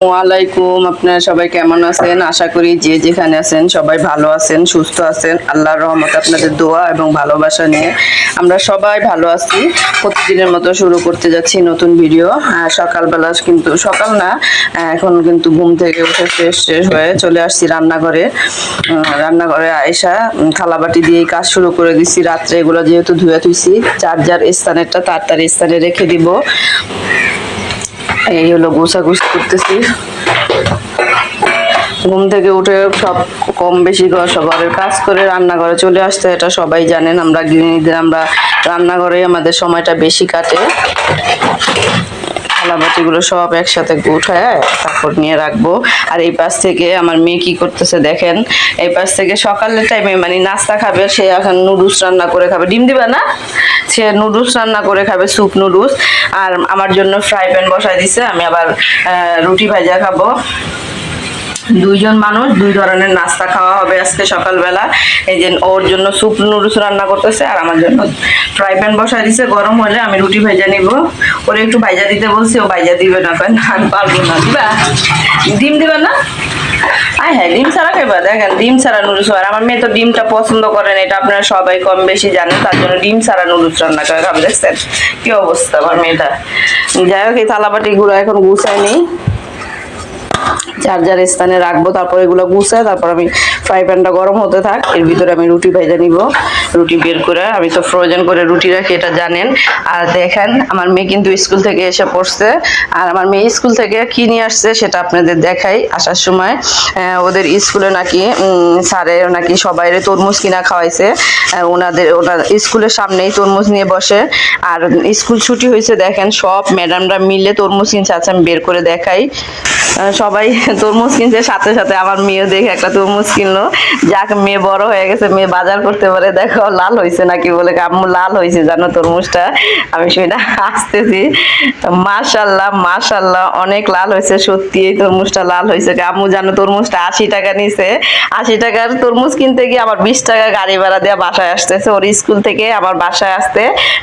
ওয়ালাইকুম আপনারা সবাই কেমন আছেন? আশা করি যে যেখানে আছেন সবাই ভালো আছেন, সুস্থ আছেন। আল্লাহর রহমত আপনাদের দোয়া এবং ভালোবাসা নিয়ে আমরা সবাই ভালো আছি। প্রতিদিনের মতো শুরু করতে যাচ্ছি নতুন ভিডিও। সকালবেলা কিন্তু, সকাল না এখন কিন্তু ঘুম থেকে উঠে ফ্রেশ শেষ হয়ে চলে আসছি রান্নাঘরে। রান্নাঘরে আয়সা থালাবাটি দিয়েই কাজ শুরু করে দিছি রাত্রে এগুলো যেহেতু ধুয়ে থুইছি যার যার স্থানেরটা তার স্থানে রেখে দিব। এই হলো গোছাগুছি করতেছি। ঘুম থেকে উঠে সব কম বেশি ঘর সবার কাজ করে রান্নাঘরে চলে আসতে এটা সবাই জানেন। আমরা গৃহিণীদের, আমরা রান্নাঘরে আমাদের সময়টা বেশি কাটে। থালাবাটিগুলো সব একসাথে উঠায় তারপর নিয়ে রাখব। আর এই পাশ থেকে আমার মেয়ে কি করতেছে দেখেন। এই পাশ থেকে সকালের টাইমে মানে নাস্তা খাবে, সে এখন নুডলস রান্না করে খাবে। ডিম দিবা না? সে নুডলস রান্না করে খাবে, স্যুপ নুডলস। আর আমার জন্য ফ্রাই প্যান বসাই দিছে, আমি আবার রুটি ভাজা খাব। দুইজন মানুষ, দুই ধরনের নাস্তা খাওয়া হবে আজকে সকালবেলা। এই যে ওর জন্য স্যুপ নুডলস রান্না করতেছে, আর আমার জন্য ফ্রাই প্যান বসাই দিছে। গরম হলে আমি রুটি ভেজা নিব। ওরে একটু ভাইজা দিতে বলছি, ও ভাইজা দিবে না কেন আমি পারব না। দিবা? ডিম দিবে না? আয় হ্যাঁ ডিম ছাড়া দেখেন, ডিম ছাড়া নুডলস আর আমার মেয়ে তো ডিমটা পছন্দ করেন এটা আপনারা সবাই কম বেশি জানেন, তার জন্য ডিম ছাড়া নুডলস রান্না করে দেখছেন? কি অবস্থা আমার মেয়েটা যাই হোক, এই থালাবাটি গুলো এখন গুছায় নেই। যার স্থানে রাখব, তারপর এগুলো গুছায়, তারপর আমি ফ্রাই প্যানটা গরম হতে থাক। এর ভিতরে আমি রুটি ভেজে নিব। রুটি বের করে আমি তো ফ্রোজেন করে রুটি রাখি এটা জানেন। আর দেখেন আমার মেয়ে কিন্তু স্কুল থেকে এসে পড়ছে। আর আমার মেয়ে স্কুল থেকে কি নিয়ে আসছে সেটা আপনাদের দেখাই আসার সময়। ওদের স্কুলে নাকি উম, স্যারে নাকি সবাই তরমুজ কিনা খাওয়াইছে। ওনাদের ওনার স্কুলের সামনেই তরমুজ নিয়ে বসে। আর স্কুল ছুটি হয়েছে দেখেন সব ম্যাডামরা মিলে তরমুজ কিনছে। আচ্ছা আমি বের করে দেখাই। সবাই তরমুজ কিনছে সাথে সাথে আমার মেয়েও দেখে একটা তরমুজ কিনলো। যাক, মেয়ে বড় হয়ে গেছে, মেয়ে বাজার করতে পারে, দেখো, লাল হয়েছে নাকি বলে, আম্মু, লাল হয়েছে জানো তরমুজটা? আমি সেটা হাসতেছি। মাশাল্লাহ মাশাল্লাহ অনেক লাল হয়েছে সত্যি এই তরমুজটা লাল হয়েছে আম্মু, জানো তরমুজটা আশি টাকা নিছে। আশি টাকার তরমুজ কিনতে গিয়ে আমার বিশ টাকা গাড়ি ভাড়া দেওয়া বাসায় আসতেছে। ওর স্কুল থেকে আমার বাসায় আসতে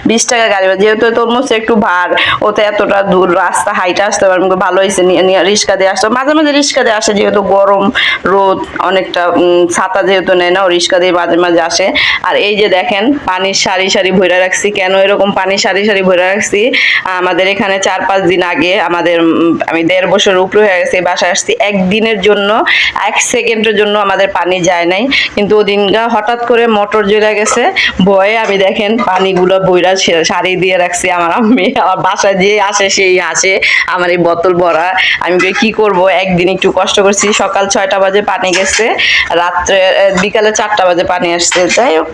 বিশ টাকা গাড়ি ভাড়া, যেহেতু তরমুজ একটু ভার ওতে এতটা দূর রাস্তা, হাইটে আসতে পারে ভালো হয়েছে রিক্সা দিয়ে আসতো মাঝে মাঝে রিক্সা দিয়ে আসে, যেহেতু গরম রোদ অনেকটা ছাতা যেহেতু নেয় না, ও দিয়ে মাঝে মাঝে আসে। আর এই যে দেখেন, পানির সারি সারি ভরে রাখছি। কেন এরকম পানি সারি সারি ভরে রাখছি? আমাদের এখানে চার পাঁচ দিন আগে আমাদের আমি দেড় বছর উপরে হয়ে গেছে বাসায় আসছি। একদিনের জন্য, এক সেকেন্ডের জন্য আমাদের পানি যায় নাই। কিন্তু ওদিনগা হঠাৎ করে মোটর জ্বলে গেছে। ভয়ে আমি দেখেন, পানিগুলো বইরা সারি দিয়ে রাখছি আমার আম্মি। আমার বাসায় যে আসে, সেই আসে। আমার এই বোতল ভরা। আমি কি করব? একদিন একটু কষ্ট করছি। সকাল ছয়টা বাজে পানি গেছে। রাত্রে বিকালে চারটা বাজে পানি আসছে। যাই হোক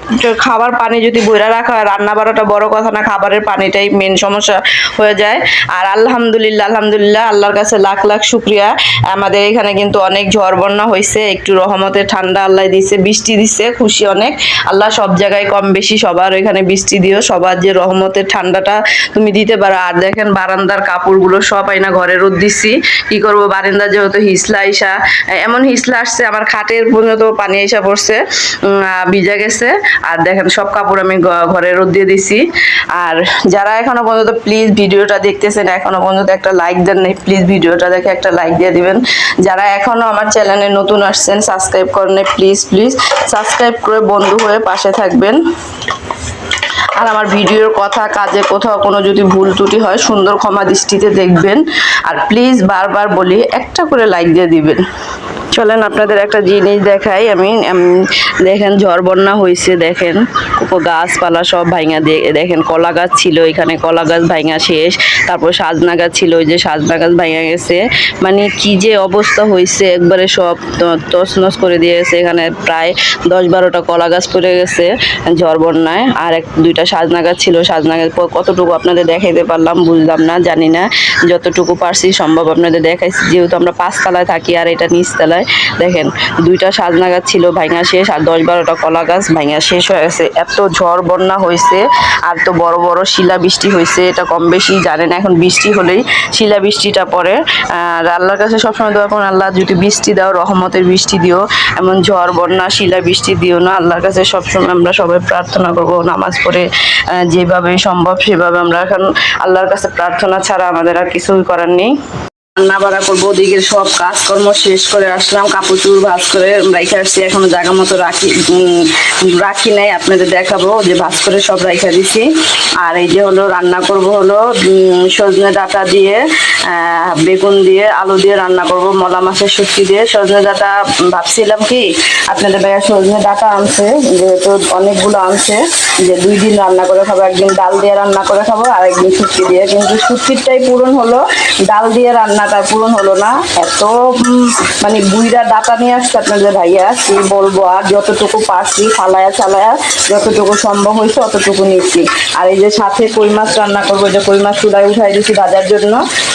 খাবার পানি যদি বইরা রাখা হয়, রান্না বাড়াটা বড় কথা না, খাবারের পানিটাই মেন সমস্যা হয়ে যায়। আর আলহামদুলিল্লাহ আলহামদুলিল্লাহ, আল্লাহর কাছে লাখ লাখ শুক্রিয়া। আমাদের এখানে কিন্তু অনেক ঝড় বন্যা হয়েছে একটু রহমতে ঠান্ডা আল্লাহ দিছে, বৃষ্টি দিছে, খুশি অনেক। আল্লাহ সব জায়গায় কম বেশি সবার এখানে বৃষ্টি দিও, সবার যে রহমতের ঠান্ডাটা তুমি দিতে পারো। আর দেখেন বারান্দার কাপড়গুলো সব আইনা ঘরে রোদ দিচ্ছি কি করব, বারান্দা যেহেতু হিসলা আইসা এমন হিসলা আসছে, আমার খাটের পর্যন্ত পানি এসে পড়ছে ভিজা গেছে। আর দেখেন, সব কাপড় আমি ঘরে রোদ দিয়ে দিছি। আর যারা এখনও পর্যন্ত প্লিজ ভিডিওটা দেখতেছেন, এখনও পর্যন্ত একটা লাইক দেন নাই প্লিজ ভিডিওটা দেখে একটা লাইক দিয়ে দিবেন। যারা এখনও আমার চ্যানেলে নতুন আসছেন সাবস্ক্রাইব করেন প্লিজ প্লিজ সাবস্ক্রাইব করে বন্ধু হয়ে পাশে থাকবেন। আর আমার ভিডিওর কথা, কাজে কোথাও কোনো যদি ভুল ত্রুটি হয়, সুন্দর ক্ষমা দৃষ্টিতে দেখবেন। আর প্লিজ বারবার বলি, একটা করে লাইক দিয়ে দিবেন। চলেন আপনাদের একটা জিনিস দেখাই। আমি দেখেন ঝড় বন্যা হয়েছে দেখেন। গাছপালা সব ভাইঙা দেখেন কলা গাছ ছিল এখানে, কলা গাছ ভাঙা শেষ। তারপর সাজনা গাছ ছিল, ওই যে সাজনা গাছ ভাঙা গেছে। মানে কি যে অবস্থা হয়েছে একবারে সব তছনছ করে দিয়েছে এখানে প্রায় দশ বারোটা কলা গাছ পড়ে গেছে ঝড় বন্যায়। আর এক, দুইটা সাজনা গাছ ছিল। সাজনা গাছ কতটুকু আপনাদের দেখাইতে পারলাম বুঝলাম না, জানি না। যতটুকু পারছি সম্ভব আপনাদের দেখাইছি। যেহেতু আমরা পাঁচতলায় থাকি আর এটা নিচতলায়, দেখেন দুইটা সাজনা গাছ ছিল ভাইঙা শেষ। আর দশ বারোটা কলা গাছ ভাঙা শেষ হয়ে গেছে। এত ঝড় বন্যা হয়েছে, আর তো বড় বড় শিলা বৃষ্টি হয়েছে, এটা কম বেশি জানেন এখন বৃষ্টি হলেই শিলা বৃষ্টিটা পড়ে আর আল্লাহর কাছে সবসময় দোয়া করুন, আল্লাহ যদি বৃষ্টি দাও, রহমতের বৃষ্টি দিও, এমন ঝড় বন্যা শিলা বৃষ্টি দিও না, আল্লাহর কাছে সবসময় আমরা সবাই প্রার্থনা করব, নামাজ পড়ে যেভাবে সম্ভব সেভাবে আমরা এখন আল্লাহর কাছে প্রার্থনা ছাড়া আমাদের আর কিছুই করার নেই। রান্না বাড়া করব ওদিকে সব কাজকর্ম শেষ করে আসলাম, কাপড় চুর ভাজ করে রাইখে আসছি, এখনও জায়গা মতো রাখি রাখি নাই, আপনাদের দেখাবো যে ভাজ করে সব রাইখা দিছি। আর এই যে হলো রান্না করব হলো সজনে ডাঁটা দিয়ে বেগুন দিয়ে, আলু দিয়ে রান্না করব, মলা মাছের শুটকি দিয়ে। সজনে ডাঁটা ভাবছিলাম কি, আপনাদের ভাইয়া সজনে ডাটা আনছে, যেহেতু অনেকগুলো আনছে, যে দুই দিন রান্না করে খাব, একদিন ডাল দিয়ে রান্না করে খাব আর একদিন শুটকি দিয়ে। কিন্তু শুটকিরটাই পূরণ হলো, ডাল দিয়ে রান্নাটা পূরণ হলো না। এত মানে বুইরা ডাটা নিয়ে আসছে আপনাদের ভাইয়া, কি বলব আর যতটুকু পারছি, ফালায়া চালায়া, যতটুকু সম্ভব হয়েছে অতটুকু নিচ্ছি। আর এই যে সাথে কই মাছ রান্না করব, যে কই মাছ চুলায় উঠাই দিছি ভাজার জন্য,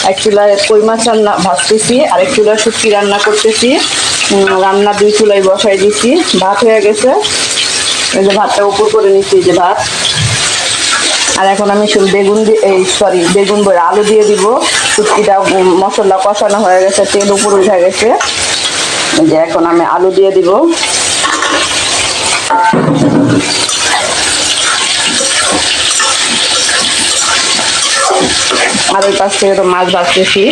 এক চুলায় কই মাছ রান্না ভাজতেছি আর এক চুলায় শুটকি রান্না করতেছি রান্না দুই চুলাই বসাই দিছি, ভাত হয়ে গেছে। এই যে ভাতটা উপর করে নিচ্ছি যে ভাত। আর এখন আমি বেগুন দিয়ে এই সরি বেগুন আলু দিয়ে দিব। শুটকিটা মশলা কষানো হয়ে গেছে, তেল উপর উঠে গেছে। যে এখন আমি আলু দিয়ে দিব। আর ওই পাশ থেকে তো মাছ ভাজতেছি।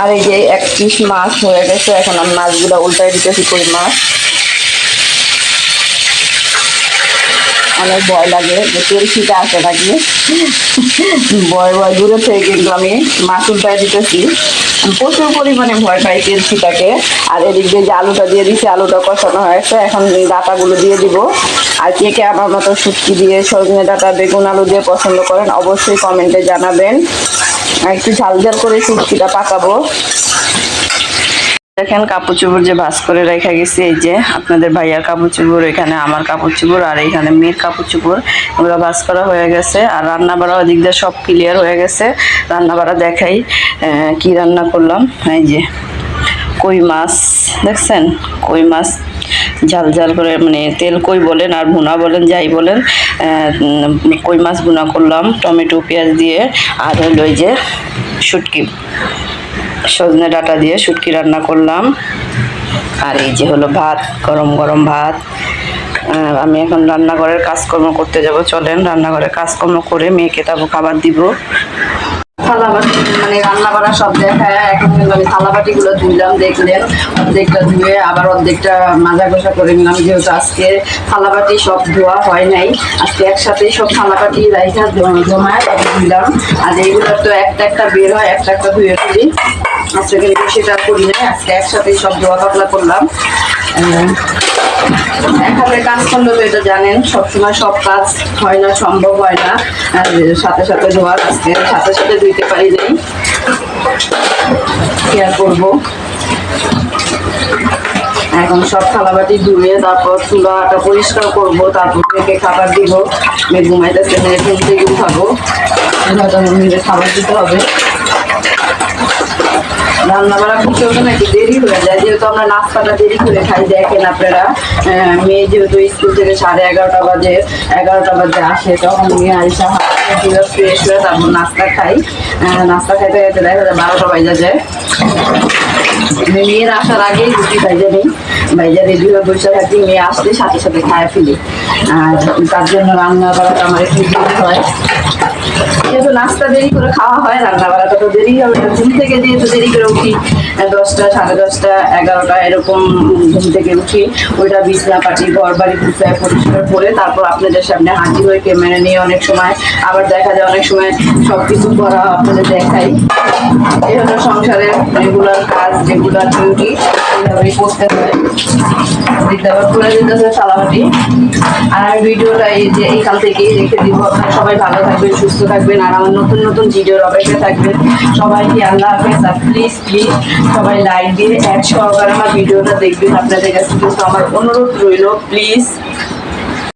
আর এই যে এক পিস মাছ হয়ে গেছে, এখন আমি মাছগুলো উল্টাই দিতেছি কই মাছ। অনেক ভয় লাগে, যে তেল ছিটা আসে নাকি? ভয় ভয়, দূরে থেকে কিন্তু আমি উল্টাই দিতেছি। প্রচুর পরিমাণে ভয় পাই তেল ছিটাকে। আর এদিক দিয়ে যে আলুটা দিয়ে দিছি, আলুটা কষানো হয়েছে, এখন ডাটাগুলো দিয়ে দিব। আর কে কে আমার মতো শুটকি দিয়ে সজনে ডাটা, বেগুন আলু দিয়ে পছন্দ করেন, অবশ্যই কমেন্টে জানাবেন। একটু ঝাল ঝাল করে শুটকিটা পাকাবো। দেখেন, কাপড় চোপড় যে ভাস করে রেখে গেছি, এই যে আপনাদের ভাইয়ার কাপড় চোপড়, এখানে আমার কাপড় চোপড় আর এখানে মেয়ের কাপড় চোপড়, এগুলো ভাস করা হয়ে গেছে। আর রান্না বাড়া ওদিক দিয়ে সব ক্লিয়ার হয়ে গেছে। রান্না বাড়া দেখাই কি রান্না করলাম। এই যে কই মাছ, দেখছেন? কই মাছ ঝাল ঝাল করে মানে তেল কই বলেন আর ভুনা বলেন, যাই বলেন কই মাছ ভুনা করলাম, টমেটো, পেঁয়াজ দিয়ে, আর হলো যে শুটকি। সজনে ডাটা দিয়ে শুটকি রান্না করলাম। আর এই যে হলো ভাত, গরম গরম ভাত। আমি এখন রান্নাঘরের কাজকর্ম করতে যাব, চলেন রান্নাঘরের কাজকর্ম করে মেয়েকে তারপর খাবার দিব। থালা মানে রান্না বান্না সব দেখায়, এখন আমি থালা বাটিগুলো ধুইলাম, দেখলেন, অর্ধেকটা ধুয়ে আবার অর্ধেকটা মাজা গোসা করে নিলাম, যেহেতু আজকে থালা বাটি সব ধোয়া হয় নাই। আজকে একসাথে সব থালা বাটি রাইখা জমায় ধুইলাম। আর এইগুলো তো একটা একটা বের হয়, একটা একটা ধুয়ে ফেলি। আজকে সেটা করি নাই, আজকে একসাথে সব ধোয়া পাতলা করলাম এক কাজ করলে তো এটা জানেন, সবসময় সব কাজ হয় না, সম্ভব হয় না। সাথে সাথে ধোয়ার আজকে, সাথে সাথে ধুইতে পারি নাই। কি আর করব? এখন সব থালাবাটি ধুয়ে, তারপর চুলাটা পরিষ্কার করব, তারপর মেয়েকে খাবার দিব। মেয়ে ঘুমাইতেছে, মেয়ে ঘুম থেকে উঠাবো। খাবার দিতে হবে। রান্না বান্না করতে হতো না একটু দেরি হয়ে যায়, যেহেতু আমরা নাস্তাটা দেরি করে খাই, দেখেন আপনারা মেয়ে যেহেতু স্কুল থেকে সাড়ে এগারোটা বাজে এগারোটা বাজে আসে, তখন মেয়ে আইসা ফ্রেশ হয়ে তারপর নাস্তা খাই। নাস্তা খাইতে খাইতে দেখা যায় বারোটা বাজা যায়। মেয়ের আসার আগেই রুটি ভাইজা নেই ভাইজা রেডি হয়ে বসে থাকি, মেয়ে আসলে সাথে সাথে খায় ফেলি। আর তার জন্য রান্না করাটা আমার একটু হয়। যেহেতু নাস্তা দেরি করে খাওয়া হয় রান্না বাড়া তো দেরি হবে ঘুম থেকে যেহেতু দেরি করে উঠি দশটা, সাড়ে দশটা, এগারোটা এরকম ঘুম থেকে উঠি। ওইটা বিছনা, পাটি ঘর বাড়ি গুছায়, পরিষ্কার করে তারপর আপনাদের সামনে হাজির হয়ে ক্যামেরা নিয়ে অনেক সময়। আবার দেখা যায় অনেক সময় সব কিছু করা আপনাদের দেখাই। এই হলো সংসারের রেগুলার কাজ রেগুলার ডিউটি এইভাবেই করতে হয় আবার করে দিতেছে সালামাটি আর ভিডিওটা এই যে এইখান থেকেই রেখে দিব। আপনারা সবাই ভালো থাকবেন, সুস্থ থাকবেন। আর আমার নতুন নতুন ভিডিওর অপেক্ষা থাকবেন। সবাইকে আল্লাহ হাফেজ। আর প্লিজ প্লিজ সবাই লাইক দিয়ে এক সহকারে আমার ভিডিওটা দেখবেন আপনাদের কাছে। কিন্তু আমার অনুরোধ রইল প্লিজ